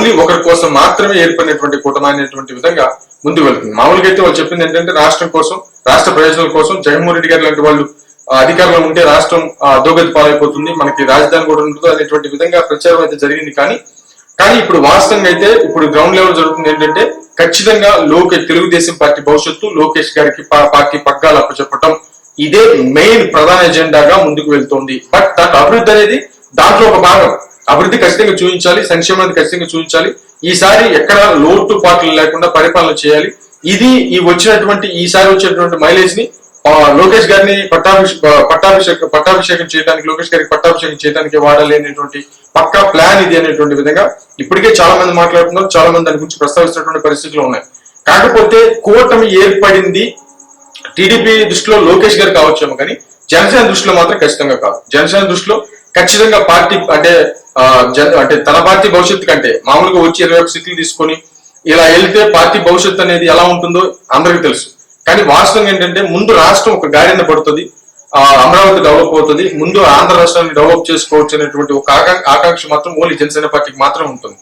Only ఒకరి కోసం మాత్రమే ఏర్పడినటువంటి కూటమి అనేటువంటి విధంగా ముందు వెళ్తుంది. మామూలుగా అయితే వాళ్ళు చెప్పింది ఏంటంటే రాష్ట్రం కోసం రాష్ట్ర ప్రయోజనాల కోసం జగన్మోహన్ రెడ్డి గారు లాంటి వాళ్ళు అధికారంలో ఉంటే రాష్ట్రం అధోగతి పాలైపోతుంది. మనకి రాజధాని కూడా ఉండదు అనేటువంటి విధంగా ప్రచారం అయితే జరిగింది. కానీ కానీ ఇప్పుడు వాస్తవంగా అయితే ఇప్పుడు గ్రౌండ్ లెవెల్ జరుగుతుంది ఏంటంటే ఖచ్చితంగా లోకేష్ తెలుగుదేశం పార్టీ భవిష్యత్తు లోకేష్ గారికి పార్టీ పగ్గాలు అప్పచెప్పటం ఇదే మెయిన్ ప్రధాన ఎజెండాగా ముందుకు వెళ్తోంది. బట్ దాంట్లో అభివృద్ధి అనేది దాంట్లో ఒక భాగం. అభివృద్ధి ఖచ్చితంగా చూపించాలి సంక్షేమాన్ని ఖచ్చితంగా చూపించాలి. ఈసారి ఎక్కడ లోటు పాటలు లేకుండా పరిపాలన చేయాలి. ఇది ఈ వచ్చినటువంటి ఈసారి వచ్చినటువంటి మైలేజ్ని లోకేష్ గారిని పట్టాభిషే పట్టాభిషేకం పట్టాభిషేకం చేయడానికి లోకేష్ గారికి పట్టాభిషేకం చేయడానికి వాడాలి అనేటువంటి పక్కా ప్లాన్ ఇది అనేటువంటి విధంగా ఇప్పటికే చాలా మంది మాట్లాడుతున్నారు. చాలా మంది దాని గురించి ప్రస్తావిస్తున్నటువంటి పరిస్థితులు ఉన్నాయి. కాకపోతే కూటమి ఏర్పడింది టీడీపీ దృష్టిలో లోకేష్ గారు కావచ్చేమో కానీ జనసేన దృష్టిలో మాత్రం ఖచ్చితంగా కాదు. జనసేన దృష్టిలో ఖచ్చితంగా పార్టీ అంటే ఆ, అంటే తన పార్టీ భవిష్యత్తు కంటే మామూలుగా వచ్చి ఇరవై ఒక్క సీట్లు తీసుకొని ఇలా వెళ్తే పార్టీ భవిష్యత్తు అనేది ఎలా ఉంటుందో అందరికీ తెలుసు. కానీ వాస్తవం ఏంటంటే ముందు రాష్ట్రం ఒక గాడిన పడుతుంది ఆ, అమరావతి డెవలప్ అవుతుంది ముందు ఆంధ్ర రాష్ట్రాన్ని డెవలప్ చేసుకోవచ్చు అనేటువంటి ఒక ఆకాంక్ష మాత్రం ఓన్లీ జనసేన పార్టీకి మాత్రం ఉంటుంది.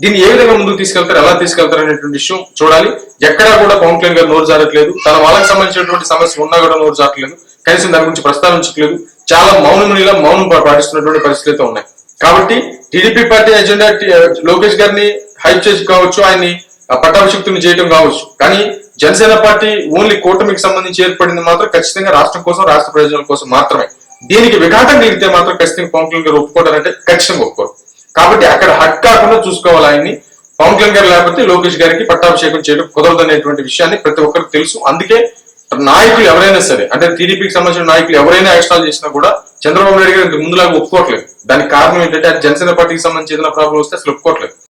దీన్ని ఏ విధంగా ముందుకు తీసుకెళ్తారు ఎలా తీసుకెళ్తారు అనేటువంటి విషయం చూడాలి. ఎక్కడా కూడా పవన్ కళ్యాణ్ గారు నోరు జారట్లేదు. తన వాళ్ళకి సంబంధించినటువంటి సమస్య ఉన్నా కూడా నోరు జారట్లేదు. కనీసం దాని గురించి ప్రస్తావించట్లేదు. చాలా మౌనమునిలా మౌనం పాటిస్తున్నటువంటి పరిస్థితులు అయితే ఉన్నాయి. కాబట్టి టీడీపీ పార్టీ ఎజెండా లోకేష్ గారిని హైప్ చేసి కావచ్చు ఆయన్ని ఆ, పట్టాభిషిక్తుని చేయడం కావచ్చు. కానీ జనసేన పార్టీ ఓన్లీ కూటమికి సంబంధించి ఏర్పడింది మాత్రం ఖచ్చితంగా రాష్ట్రం కోసం రాష్ట్ర ప్రయోజనాల కోసం మాత్రమే. దీనికి విఘాటం కలిగితే మాత్రం ఖచ్చితంగా పవన్ కళ్యాణ్ గారు ఒప్పుకోవడారంటే ఖచ్చితంగా ఒప్పుకోరు. కాబట్టి అక్కడ హట్ కాకుండా చూసుకోవాలి ఆయన్ని. పవన్ కళ్యాణ్ గారు లేకపోతే లోకేష్ గారికి పట్టాభిషేకం చేయడం కుదరదు అనేటువంటి విషయాన్ని ప్రతి ఒక్కరికి తెలుసు. అందుకే నాయకులు ఎవరైనా సరే అంటే టీడీపీకి సంబంధించిన నాయకులు ఎవరైనా ఎక్స్ట్రాల్ చేసినా కూడా చంద్రబాబు నాయుడు గారు ముందులాగా ఒప్పుకోవట్లేదు. దానికి కారణం ఏంటంటే అది జనసేన పార్టీకి సంబంధించి ఏదైనా ప్రాబ్లం వస్తే అసలు ఒప్పుకోవట్లేదు.